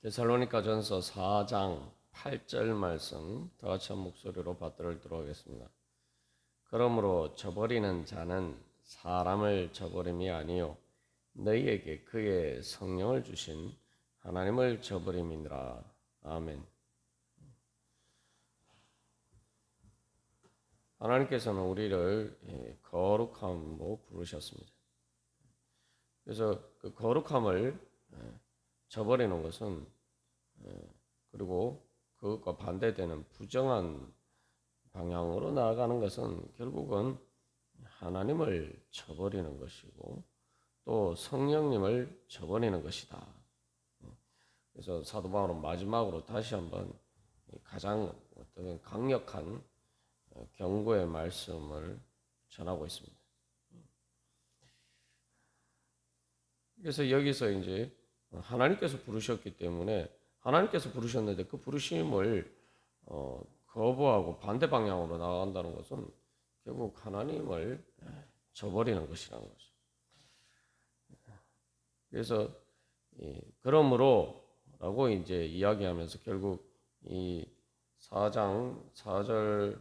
데살로니가전서 4장 8절 말씀 다 같이 한 목소리로 받들도록 하겠습니다. 그러므로 저버리는 자는 사람을 저버림이 아니요 너희에게 그의 성령을 주신 하나님을 저버림이니라. 아멘. 하나님께서는 우리를 예, 거룩함으로 부르셨습니다. 그래서 그 거룩함을 예, 저버리는 것은 예, 그리고 그것과 반대되는 부정한 방향으로 나아가는 것은 결국은 하나님을 저버리는 것이고 또 성령님을 저버리는 것이다. 그래서 사도 바울은 마지막으로 다시 한번 가장 어떤 강력한 경고의 말씀을 전하고 있습니다. 그래서 여기서 이제 하나님께서 부르셨기 때문에 하나님께서 부르셨는데 그 부르심을 어, 거부하고 반대 방향으로 나간다는 것은 결국 하나님을 저버리는 것이라는 거죠. 그래서 이, 그러므로라고 이제 이야기하면서 결국 이 4장 4절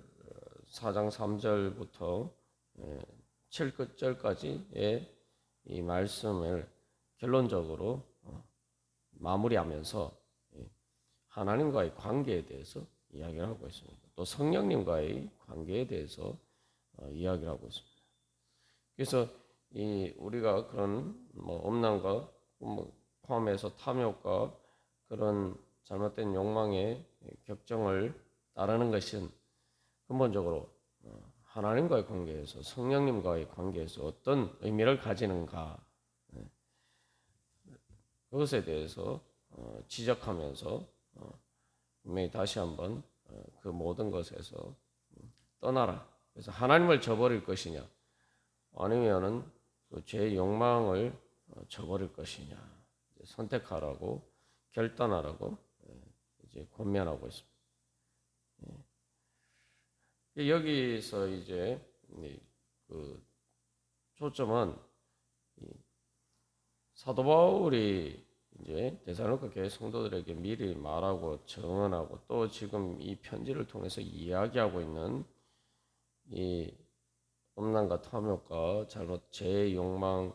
4장 3절부터 7절까지의 이 말씀을 결론적으로 어, 마무리하면서 하나님과의 관계에 대해서 이야기를 하고 있습니다. 또 성령님과의 관계에 대해서 어, 이야기를 하고 있습니다. 그래서 이 우리가 그런 뭐 엄난과 뭐 포함해서 탐욕과 그런 잘못된 욕망의 격정을 따르는 것은 근본적으로 어, 하나님과의 관계에서 성령님과의 관계에서 어떤 의미를 가지는가 그것에 대해서 어, 지적하면서 어, 분명히 다시 한번 어, 그 모든 것에서 떠나라. 그래서 하나님을 저버릴 것이냐, 아니면은 그죄 욕망을 저버릴 것이냐 선택하라고 결단하라고 이제 권면하고 있습니다. 예. 여기서 이제 그 초점은 사도 바울이 이제 데살로니가 교회 성도들에게 미리 말하고 증언하고 또 지금 이 편지를 통해서 이야기하고 있는 이 음란과 탐욕과 잘못 제 욕망과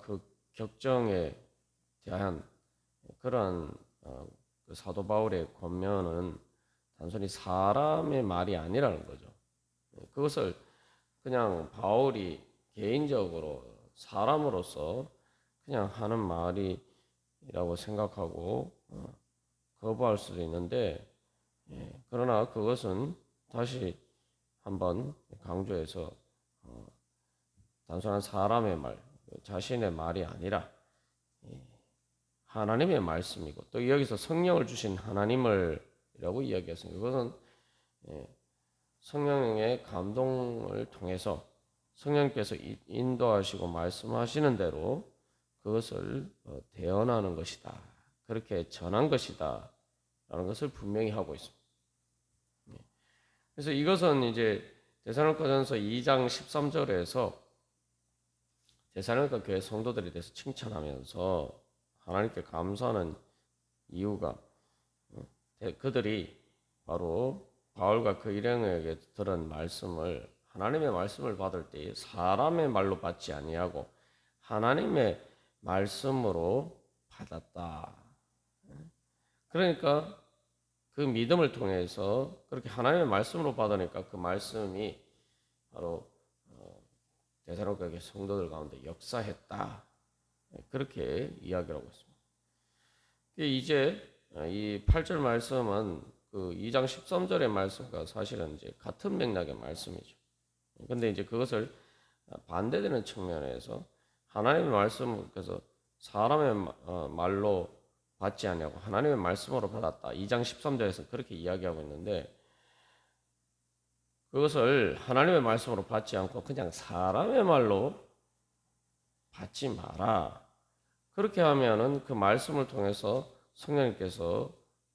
그 격정에 대한 그러한 어, 그 사도 바울의 권면은 단순히 사람의 말이 아니라는 거죠. 그것을 그냥 바울이 개인적으로 사람으로서 그냥 하는 말이라고 생각하고 어, 거부할 수도 있는데 예, 그러나 그것은 다시 한번 강조해서 어, 단순한 사람의 말, 자신의 말이 아니라 예, 하나님의 말씀이고 또 여기서 성령을 주신 하나님을이라고 이야기했습니다. 그것은 예, 성령의 감동을 통해서 성령께서 인도하시고 말씀하시는 대로 그것을 어, 대언하는 것이다. 그렇게 전한 것이다. 라는 것을 분명히 하고 있습니다. 예. 그래서 이것은 이제 대사로가전서 2장 13절에서 대사로가 교회 성도들에 대해서 칭찬하면서 하나님께 감사하는 이유가 어, 그들이 바로 바울과 그 일행에게 들은 말씀을 하나님의 말씀을 받을 때 사람의 말로 받지 아니하고 하나님의 말씀으로 받았다. 그러니까 그 믿음을 통해서 그렇게 하나님의 말씀으로 받으니까 그 말씀이 바로 대사로교회 성도들 가운데 역사했다. 그렇게 이야기를 하고 있습니다. 이제 이 8절 말씀은 그 2장 13절의 말씀과 사실은 이제 같은 맥락의 말씀이죠. 근데 이제 그것을 반대되는 측면에서 하나님의 말씀을 그래서 사람의 어, 말로 받지 아니하고 하나님의 말씀으로 받았다. 2장 13절에서 그렇게 이야기하고 있는데 그것을 하나님의 말씀으로 받지 않고 그냥 사람의 말로 받지 마라. 그렇게 하면은 그 말씀을 통해서 성령님께서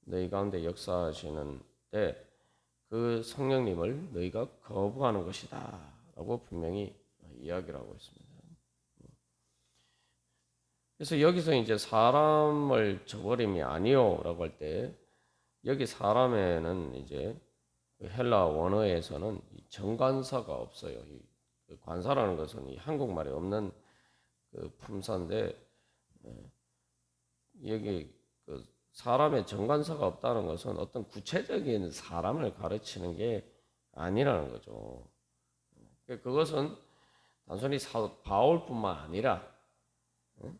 너희 가운데 역사하시는데 그 성령님을 너희가 거부하는 것이다. 라고 분명히 이야기를 하고 있습니다. 그래서 여기서 이제 사람을 저버림이 아니요 라고 할 때 여기 사람에는 이제 그 헬라 원어에서는 이 정관사가 없어요. 이그 관사라는 것은 이 한국말에 없는 그 품사인데 예, 여기 그 사람의 정관사가 없다는 것은 어떤 구체적인 사람을 가르치는 게 아니라는 거죠. 그 그것은 단순히 사, 바울뿐만 아니라 예,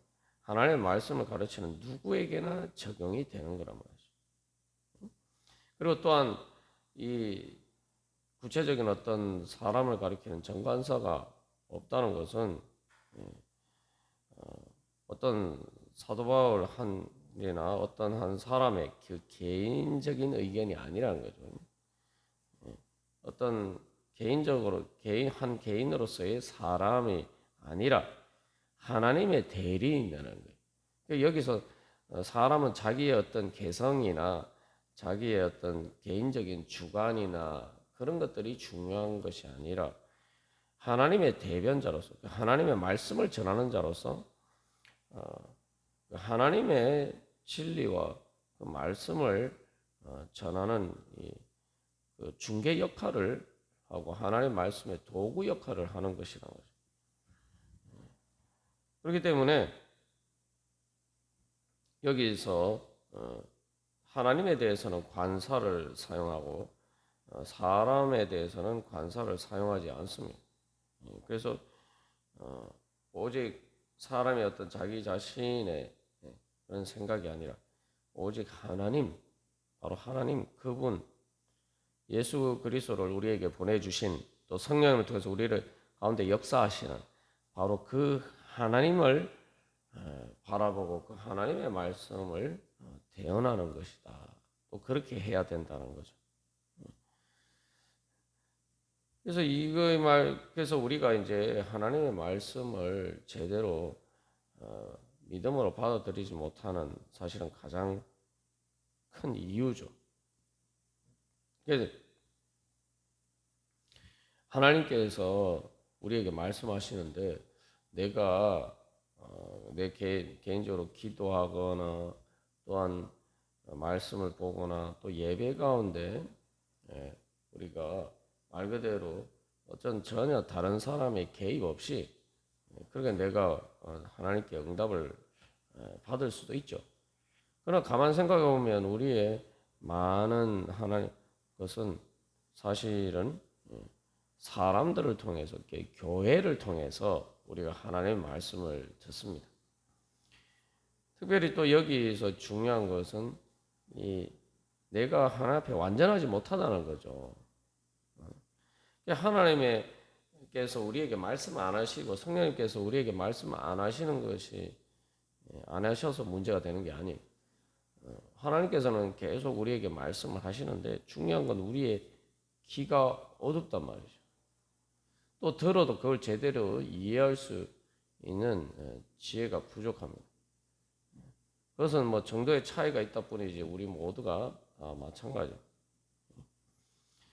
하나님의 말씀을 가르치는 누구에게나 적용이 되는 거란 말이죠. 그리고 또한 이 구체적인 어떤 사람을 가리키는 정관사가 없다는 것은 예, 어, 어떤 사도 바울 한 이나 어떤 한 사람의 그 개인적인 의견이 아니라는 거죠. 예, 어떤 개인적으로 개인 한 개인으로서의 사람이 아니라 하나님의 대리인이라는 거예요. 그러니까 여기서 어, 사람은 자기의 어떤 개성이나 자기의 어떤 개인적인 주관이나 그런 것들이 중요한 것이 아니라 하나님의 대변자로서 그 하나님의 말씀을 전하는 자로서 어, 그 하나님의 진리와 그 말씀을 어, 전하는 그 중개 역할을 하고 하나님 말씀의 도구 역할을 하는 것이라는 거죠. 그렇기 때문에 여기서 어, 하나님에 대해서는 관사를 사용하고 어, 사람에 대해서는 관사를 사용하지 않습니다. 음, 그래서 어, 오직 사람의 어떤 자기 자신의 예, 그런 생각이 아니라 오직 하나님, 바로 하나님 그분 예수 그리스도를 우리에게 보내주신 또 성령을 통해서 우리를 가운데 역사하시는 바로 그 하나님을 어, 바라보고 그 하나님의 말씀을 대언하는 것이다. 또 그렇게 해야 된다는 거죠. 그래서 이거의 말 그래서 우리가 이제 하나님의 말씀을 제대로 어, 믿음으로 받아들이지 못하는 사실은 가장 큰 이유죠. 그래서 하나님께서 우리에게 말씀하시는데 내가 어, 내 개, 개인 적으로 기도하거나 또한 말씀을 보거나 또 예배 가운데 예, 우리가 말 그대로 어쩐 전혀 다른 사람의 개입 없이 그러니까 내가 어, 하나님께 응답을 받을 수도 있죠. 그러나 가만 생각해 보면 우리의 많은 하나님 것은 사실은 사람들을 통해서 교회를 통해서 우리가 하나님의 말씀을 듣습니다. 특별히 또 여기서 중요한 것은 이 내가 하나님 앞에 완전하지 못하다는 거죠. 하나님 께서 우리에게 말씀 안 하시고 성령님께서 우리에게 말씀 안 하시는 것이 예, 안 하셔서 문제가 되는 게 아니에요. 어, 하나님께서는 계속 우리에게 말씀을 하시는데 중요한 건 우리의 귀가 어둡단 말이죠. 또 들어도 그걸 제대로 이해할 수 있는 예, 지혜가 부족합니다. 그것은 뭐 정도의 차이가 있다 뿐이지 우리 모두가 마찬가지.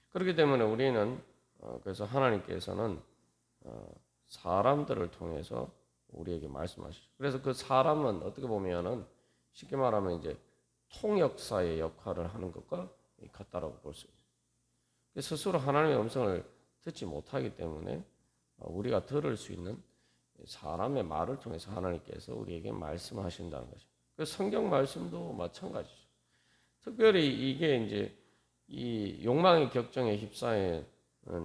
그렇기 때문에 우리는 어, 그래서 하나님께서는 어, 사람들을 통해서 우리에게 말씀하시죠. 그래서 그 사람은 어떻게 보면은 쉽게 말하면 이제 통역사의 역할을 하는 것과 같다라고 볼 수 있어요. 스스로 하나님의 음성을 듣지 못하기 때문에 어, 우리가 들을 수 있는 사람의 말을 통해서 하나님께서 우리에게 말씀하신다는 거죠. 그 성경 말씀도 마찬가지죠. 특별히 이게 이제 이 욕망의 격정에 휩싸인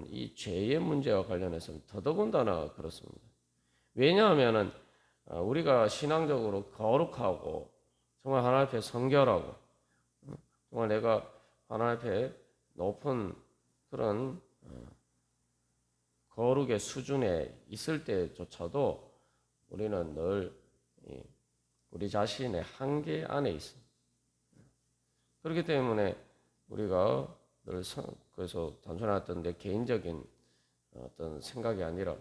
이 죄의 문제와 관련해서는 더더군다나 그렇습니다. 왜냐하면은 어, 우리가 신앙적으로 거룩하고 정말 하나님 앞에 성결하고 정말 내가 하나님 앞에 높은 그런 어, 거룩의 수준에 있을 때조차도 우리는 늘 우리 자신의 한계 안에 있습니다. 그렇기 때문에 우리가 늘 그래서 단순한 어떤 내 개인적인 어떤 생각이 아니라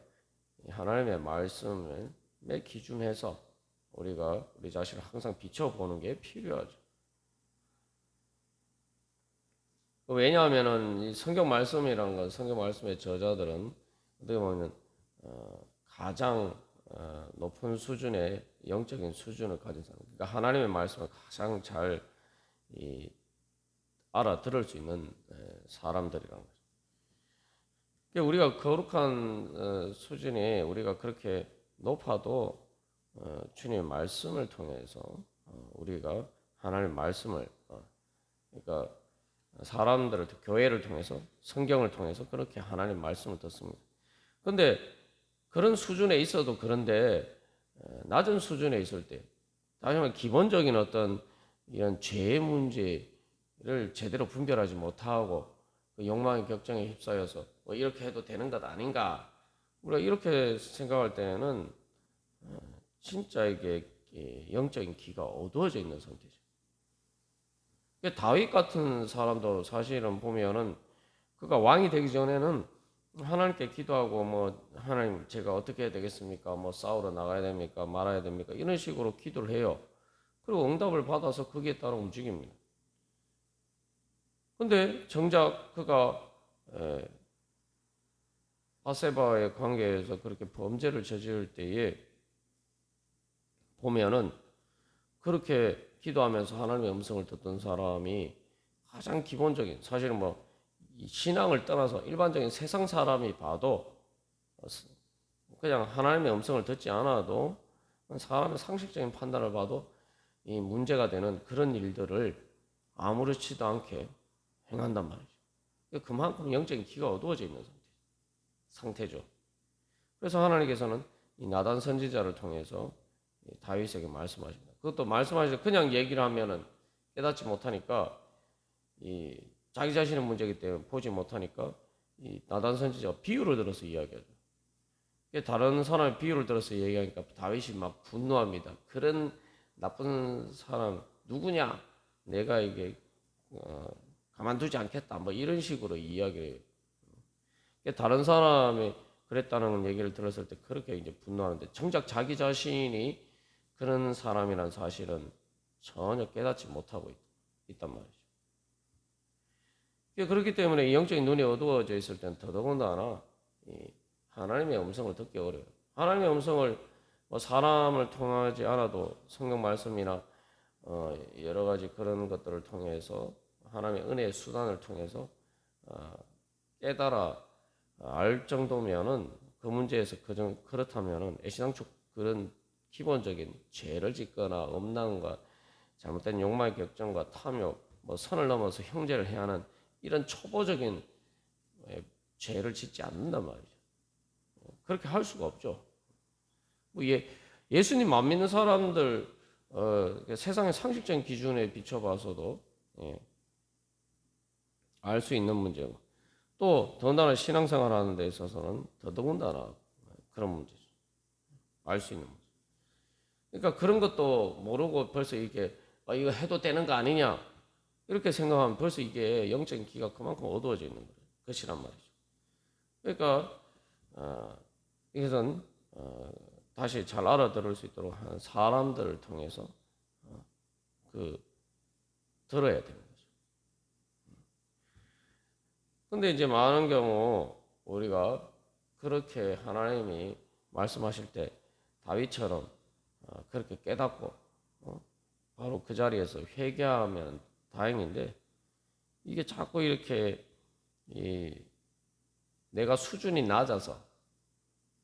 하나님의 말씀을 매 기준해서 우리가 우리 자신을 항상 비춰보는 게 필요하죠. 왜냐하면은 이 성경 말씀이란 건 성경 말씀의 저자들은 어떻게 보면 어, 가장 어, 높은 수준의 영적인 수준을 가진 사람. 그러니까 하나님의 말씀을 가장 잘 이, 알아들을 수 있는 에, 사람들이라는 거죠. 그러니까 우리가 거룩한 어, 수준이 우리가 그렇게 높아도 어, 주님의 말씀을 통해서 어, 우리가 하나님의 말씀을 어, 그러니까 사람들을 교회를 통해서 성경을 통해서 그렇게 하나님 말씀을 듣습니다. 그런데 그런 수준에 있어도 그런데 어, 낮은 수준에 있을 때 다시 말해 기본적인 어떤 이런 죄의 문제 를 제대로 분별하지 못하고 그 욕망의 격정에 휩싸여서 뭐 이렇게 해도 되는 것 아닌가 우리가 이렇게 생각할 때는 어, 진짜 이게 이 영적인 기가 어두워져 있는 상태죠. 다윗 같은 사람도 사실은 보면은 그가 왕이 되기 전에는 하나님께 기도하고 뭐 하나님 제가 어떻게 해야 되겠습니까? 뭐 싸우러 나가야 됩니까? 말아야 됩니까? 이런 식으로 기도를 해요. 그리고 응답을 받아서 거기에 따라 움직입니다. 근데 정작 그가 에, 바세바의 관계에서 그렇게 범죄를 저지를 때에 보면은 그렇게 기도하면서 하나님의 음성을 듣던 사람이 가장 기본적인 사실은 뭐이 신앙을 떠나서 일반적인 세상 사람이 봐도 그냥 하나님의 음성을 듣지 않아도 사람의 상식적인 판단을 봐도 이 문제가 되는 그런 일들을 아무렇지도 않게 행한단 말이죠. 그만큼 영적인 기가 어두워져 있는 상태, 상태 죠. 그래서 하나님께서는 이 나단 선지자를 통해서 다윗에게 말씀하십니다. 그것도 말씀하시죠. 그냥 얘기를 하면은 깨닫지 못하니까 이 자기 자신의 문제이기 때문에 보지 못하니까 이 나단 선지자가 비유를 들어서 이야기하죠. 다른 사람의 비유를 들어서 얘기하니까 다윗이 막 분노합니다. 그런 나쁜 사람 누구냐? 내가 이게 어, 가만두지 않겠다. 뭐 이런 식으로 이야기를. 다른 사람이 그랬다는 얘기를 들었을 때 그렇게 이제 분노하는데 정작 자기 자신이 그런 사람이란 사실은 전혀 깨닫지 못하고 있, 있단 말이죠. 그렇기 때문에 영적인 눈이 어두워져 있을 때는 더더군다나 하나님의 음성을 듣기 어려워요. 하나님의 음성을 뭐 사람을 통하지 않아도 성경 말씀이나 어 여러 가지 그런 것들을 통해서 하나님의 은혜의 수단을 통해서 어 깨달아 알 정도면은 그 문제에서 그정 그렇다면은 애시당초 그런 기본적인 죄를 짓거나 음란과 잘못된 욕망의 격정과 탐욕, 뭐 선을 넘어서 형제를 해야 하는 이런 초보적인 예, 죄를 짓지 않는단 말이죠. 그렇게 할 수가 없죠. 뭐 예, 예수님 안 믿는 사람들 어, 세상의 상식적인 기준에 비춰봐서도 예, 알 수 있는 문제고 또 더군다나 신앙생활 하는 데 있어서는 더더군다나 그런 문제죠. 알 수 있는 문제. 그러니까 그런 것도 모르고 벌써 이게 아, 이거 해도 되는 거 아니냐 이렇게 생각하면 벌써 이게 영적인 기가 그만큼 어두워져 있는 거예요. 것이란 말이죠. 그러니까 어, 이것은 어, 다시 잘 알아들을 수 있도록 한 사람들을 통해서 어, 그 들어야 거죠. 근데 이제 많은 경우 우리가 그렇게 하나님이 말씀하실 때 다윗처럼 어, 그렇게 깨닫고 어, 바로 그 자리에서 회개하면 다행인데 이게 자꾸 이렇게 이 내가 수준이 낮아서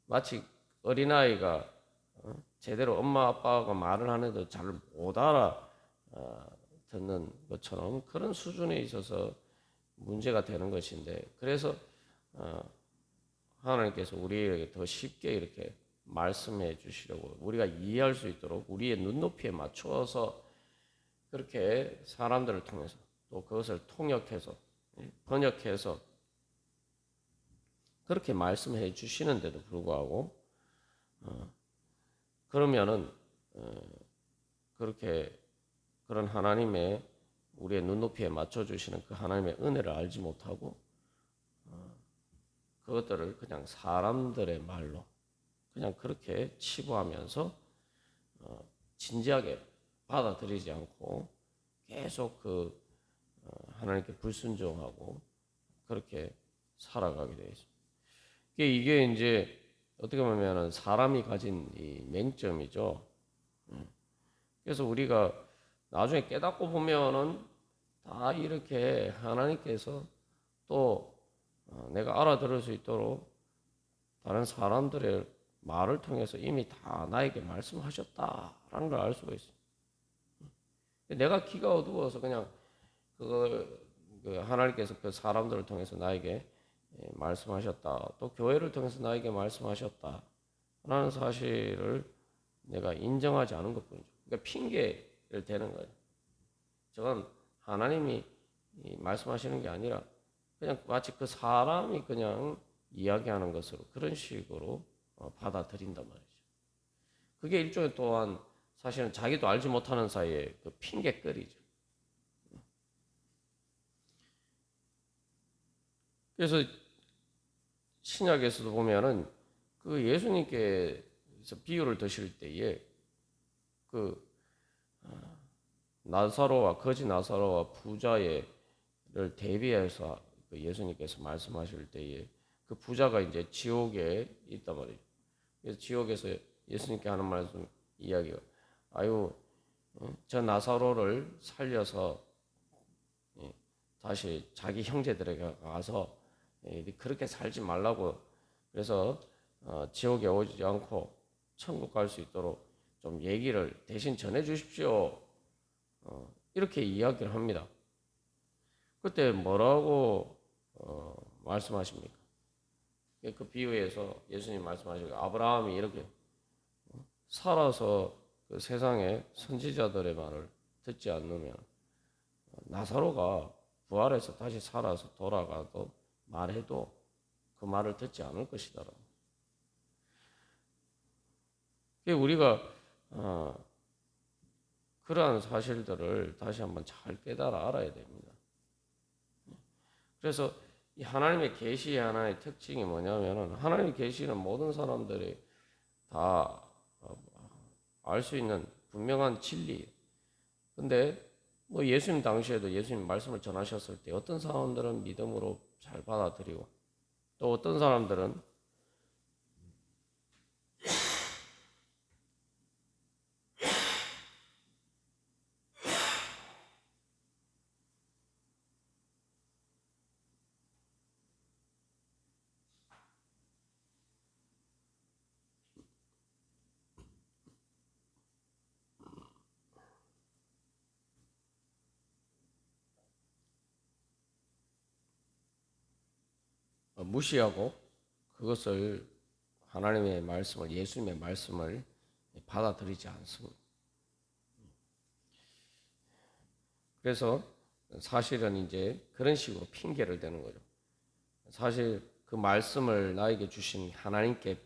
마치 어린아이가 어? 제대로 엄마 아빠가 말을 하는데도 잘못 알아 어, 듣는 것처럼 그런 수준에 있어서 문제가 되는 것인데 그래서 어, 하나님께서 우리에게 더 쉽게 이렇게 말씀해 주시려고 우리가 이해할 수 있도록 우리의 눈높이에 맞추어서 그렇게 사람들을 통해서 또 그것을 통역해서 예, 번역해서 그렇게 말씀해 주시는데도 불구하고 어, 그러면은 어, 그렇게 그런 하나님의 우리의 눈높이에 맞춰 주시는 그 하나님의 은혜를 알지 못하고 어, 그것들을 그냥 사람들의 말로 그냥 그렇게 치부하면서 어, 진지하게 받아들이지 않고 계속 그 어, 하나님께 불순종하고 그렇게 살아가게 되어 있습니다. 이게 이제 어떻게 보면 사람이 가진 이 맹점이죠. 그래서 우리가 나중에 깨닫고 보면은 다 이렇게 하나님께서 또 어, 내가 알아들을 수 있도록 다른 사람들의 말을 통해서 이미 다 나에게 말씀하셨다라는 걸 알 수가 있어. 내가 귀가 어두워서 그냥 그걸 그 하나님께서 그 사람들을 통해서 나에게 예, 말씀하셨다. 또 교회를 통해서 나에게 말씀하셨다. 라는 사실을 내가 인정하지 않은 것 뿐이죠. 그러니까 핑계 를 대는 거예요. 저건 하나님이 이 말씀하시는 게 아니라 그냥 마치 그 사람이 그냥 이야기하는 것으로 그런 식으로 어, 받아들인단 말이죠. 그게 일종의 또한 사실은 자기도 알지 못하는 사이에 그 핑계거리죠. 그래서 신약에서도 보면은 그 예수님께서 비유를 드실 때에 그 아, 나사로와 거지 나사로와 부자의를 대비해서 그 예수님께서 말씀하실 때에 그 부자가 이제 지옥에 있단 말이죠. 그래서 지옥에서 예수님께 하는 말씀 이야기가 아유 어, 저 나사로를 살려서 예, 다시 자기 형제들에게 가서 예, 그렇게 살지 말라고 그래서 어, 지옥에 오지 않고 천국 갈 수 있도록 좀 얘기를 대신 전해 주십시오. 어, 이렇게 이야기를 합니다. 그때 뭐라고 어, 말씀하십니까? 그 비유에서 예수님 말씀하시고 아브라함이 이렇게 어, 살아서 그 세상의 선지자들의 말을 듣지 않으면 어, 나사로가 부활해서 다시 살아서 돌아가도 말해도 그 말을 듣지 않을 것이더라. 우리가 어, 그러한 사실들을 다시 한번 잘 깨달아 알아야 됩니다. 그래서 이 하나님의 계시의 하나의 특징이 뭐냐면은 하나님의 계시는 모든 사람들이 다 알 수 있는 분명한 진리. 근데 뭐 예수님 당시에도 예수님 말씀을 전하셨을 때 어떤 사람들은 믿음으로 잘 받아들이고 또 어떤 사람들은 무시하고 그것을 하나님의 말씀을 예수님의 말씀을 받아들이지 않습니다. 그래서 사실은 이제 그런 식으로 핑계를 대는 거죠. 사실 그 말씀을 나에게 주신 하나님께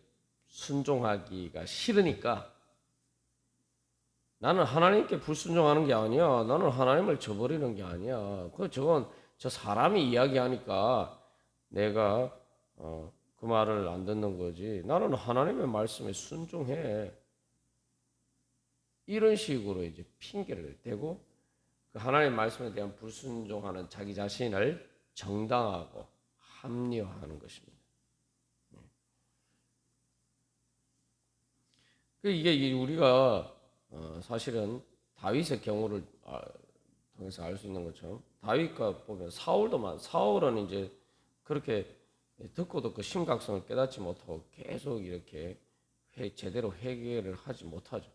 순종하기가 싫으니까 나는 하나님께 불순종하는 게 아니야. 나는 하나님을 저버리는 게 아니야. 그 저건 저 사람이 이야기하니까 내가 어, 그 말을 안 듣는 거지. 나는 하나님의 말씀에 순종해. 이런 식으로 이제 핑계를 대고 그 하나님의 말씀에 대한 불순종하는 자기 자신을 정당하고 합리화하는 것입니다. 네. 그 이게 우리가 어, 사실은 다윗의 경우를 아, 통해서 알 수 있는 것처럼 다윗과 보면 사울도 사울은 이제 그렇게 듣고 도 그 심각성을 깨닫지 못하고 계속 이렇게 회, 제대로 회개를 하지 못하죠.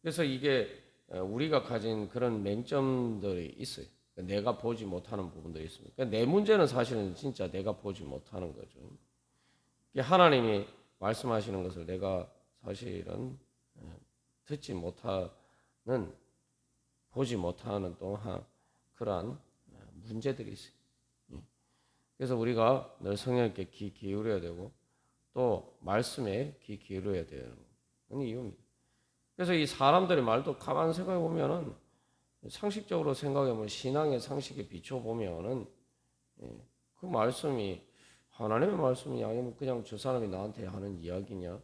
그래서 이게 우리가 가진 그런 맹점들이 있어요. 내가 보지 못하는 부분들이 있습니다. 내 문제는 사실은 진짜 내가 보지 못하는 거죠. 하나님이 말씀하시는 것을 내가 사실은 듣지 못하는, 보지 못하는 또한 그러한 문제들이 있어요. 예. 그래서 우리가 늘 성령께 귀 기울여야 되고 또 말씀에 귀 기울여야 되는 이유입니다. 그래서 이 사람들의 말도 가만 생각해 보면은 상식적으로 생각해 보면 신앙의 상식에 비춰 보면은 예, 그 말씀이 하나님의 말씀이 아니면 그냥 저 사람이 나한테 하는 이야기냐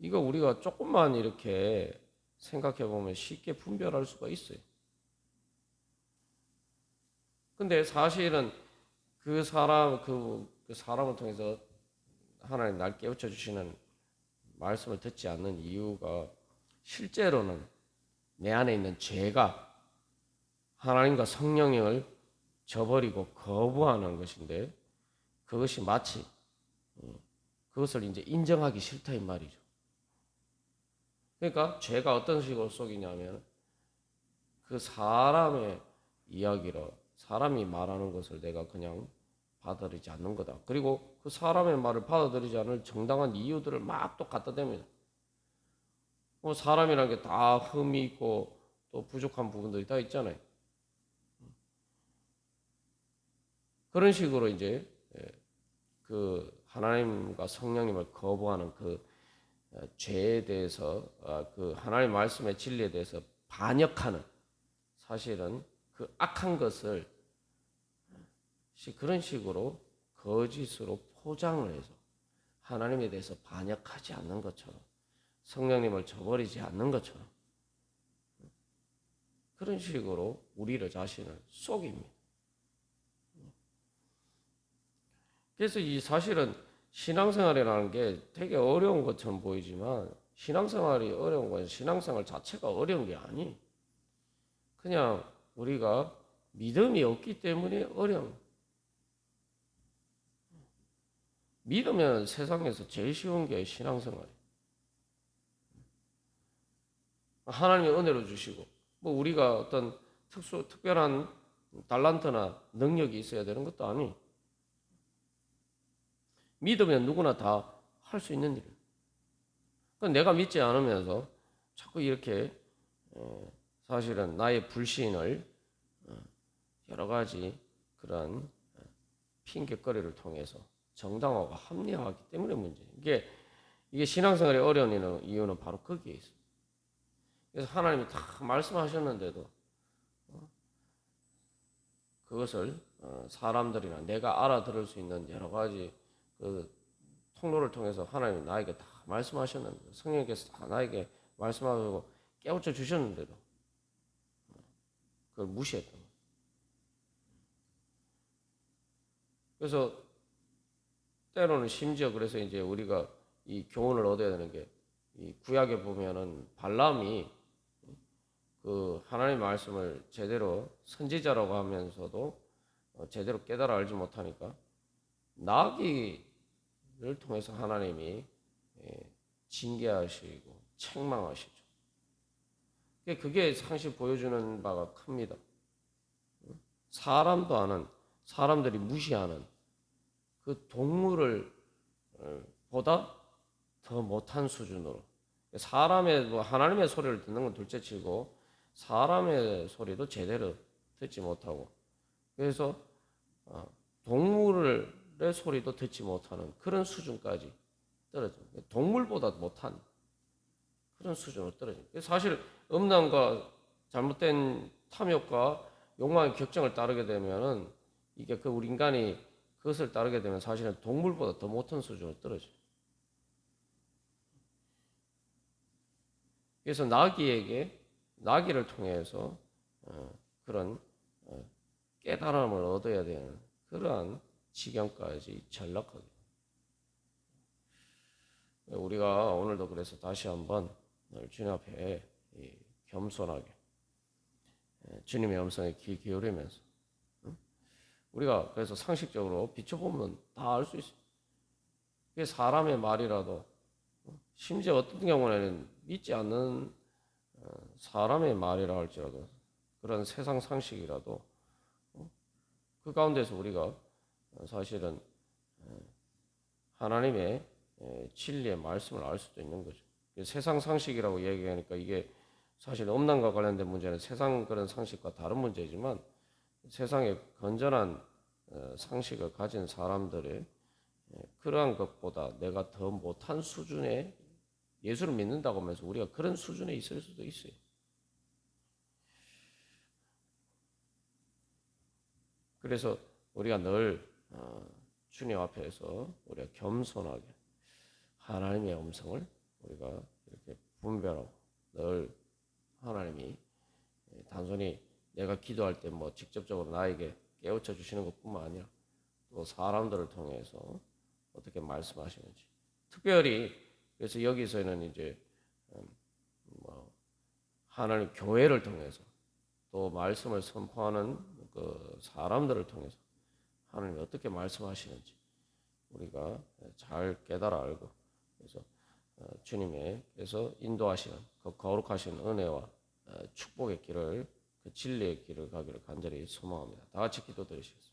이거 우리가 조금만 이렇게 생각해 보면 쉽게 분별할 수가 있어요. 근데 사실은 그 사람 그, 그 사람을 통해서 하나님 날 깨우쳐 주시는 말씀을 듣지 않는 이유가 실제로는 내 안에 있는 죄가 하나님과 성령을 저버리고 거부하는 것인데 그것이 마치 어, 그것을 이제 인정하기 싫다 이 말이죠. 그러니까 죄가 어떤 식으로 속이냐면 그 사람의 이야기로 사람이 말하는 것을 내가 그냥 받아들이지 않는 거다. 그리고 그 사람의 말을 받아들이지 않을 정당한 이유들을 막 또 갖다 댑니다. 뭐 사람이라는 게다 흠이 있고 또 부족한 부분들이 다 있잖아요. 그런 식으로 이제 예, 그 하나님과 성령님을 거부하는 그 어, 죄에 대해서 아, 그 하나님 말씀의 진리에 대해서 반역하는 사실은 그 악한 것을 시- 그런 식으로 거짓으로 포장을 해서 하나님에 대해서 반역하지 않는 것처럼 성령님을 저버리지 않는 것처럼 그런 식으로 우리를 자신을 속입니다. 그래서 이 사실은 신앙생활이라는 게 되게 어려운 것처럼 보이지만 신앙생활이 어려운 건 신앙생활 자체가 어려운 게 아니. 그냥 우리가 믿음이 없기 때문에 어려운. 믿으면 세상에서 제일 쉬운 게 신앙생활이에요. 하나님이 은혜로 주시고 뭐 우리가 어떤 특수 특별한 달란트나 능력이 있어야 되는 것도 아니. 믿으면 누구나 다 할 수 있는. 그러니까 내가 믿지 않으면서 자꾸 이렇게 어, 사실은 나의 불신을 어, 여러 가지 그런 어, 핑계거리를 통해서 정당화가 합리화하기 때문에 문제예요. 이게 이게 신앙생활이 어려운 이유는 바로 거기에 있어요. 그래서 하나님이 다 말씀하셨는데도 어, 그것을 어, 사람들이나 내가 알아들을 수 있는 여러 가지 그 통로를 통해서 하나님이 나에게 다 말씀하셨는데 성령께서 다 나에게 말씀하고 깨우쳐 주셨는데도 그걸 무시했던 거예요. 그래서 때로는 심지어 그래서 이제 우리가 이 교훈을 얻어야 되는 게 이 구약에 보면은 발람이 그 하나님 말씀을 제대로 선지자라고 하면서도 어, 제대로 깨달아 알지 못하니까 나귀를 통해서 하나님이 예, 징계하시고 책망하시죠. 그게- 그게 상시 보여주는 바가 큽니다. 사람도 아는 사람들이 무시하는 그 동물을 어, 보다 더 못한 수준으로 사람의 뭐 하나님의 소리를 듣는 건 둘째치고 사람의 소리도 제대로 듣지 못하고 그래서 어, 동물의 소리도 듣지 못하는 그런 수준까지 떨어집니다. 동물보다 못한 그런 수준으로 떨어집니다. 사실 음란과 잘못된 탐욕과 욕망의 격정을 따르게 되면은 이게 그 우리 인간이 그것을 따르게 되면 사실은 동물보다 더 못한 수준으로 떨어져요. 그래서 나귀에게 나귀를 통해서 어, 그런 어, 깨달음을 얻어야 되는 그러한 지경까지 전락하게. 우리가 오늘도 그래서 다시 한번 주님 앞에 이 겸손하게 예, 주님의 음성에 귀 기울이면서 응? 우리가 그래서 상식적으로 비춰보면 다 알 수 있어요. 그게 사람의 말이라도 어, 심지어 어떤 경우에는 믿지 않는 어, 사람의 말이라 할지라도 그런 세상 상식이라도 어, 그 가운데서 우리가 어, 사실은 어, 하나님의 에, 진리의 말씀을 알 수도 있는 거죠. 세상 상식이라고 얘기하니까 이게 사실 음란과 관련된 문제는 세상 그런 상식과 다른 문제지만 세상에 건전한 어, 상식을 가진 사람들의 에, 그러한 것보다 내가 더 못한 수준의 예수를 믿는다고 하면서 우리가 그런 수준에 있을 수도 있어요. 그래서 우리가 늘 어, 주님 앞에서 우리가 겸손하게 하나님의 음성을 우리가 이렇게 분별하고 늘 하나님이 단순히 내가 기도할 때 뭐 직접적으로 나에게 깨우쳐 주시는 것뿐만 아니라 또 사람들을 통해서 어떻게 말씀하시는지. 특별히 그래서 여기서는 이제 음, 뭐 하나님 교회를 통해서 또 말씀을 선포하는 그 사람들을 통해서 하나님이 어떻게 말씀하시는지 우리가 잘 깨달아 알고 그래서 어, 주님께서 인도하시는 그 거룩하신 은혜와 어, 축복의 길을 그 진리의 길을 가기를 간절히 소망합니다. 다 같이 기도드리시겠습니다.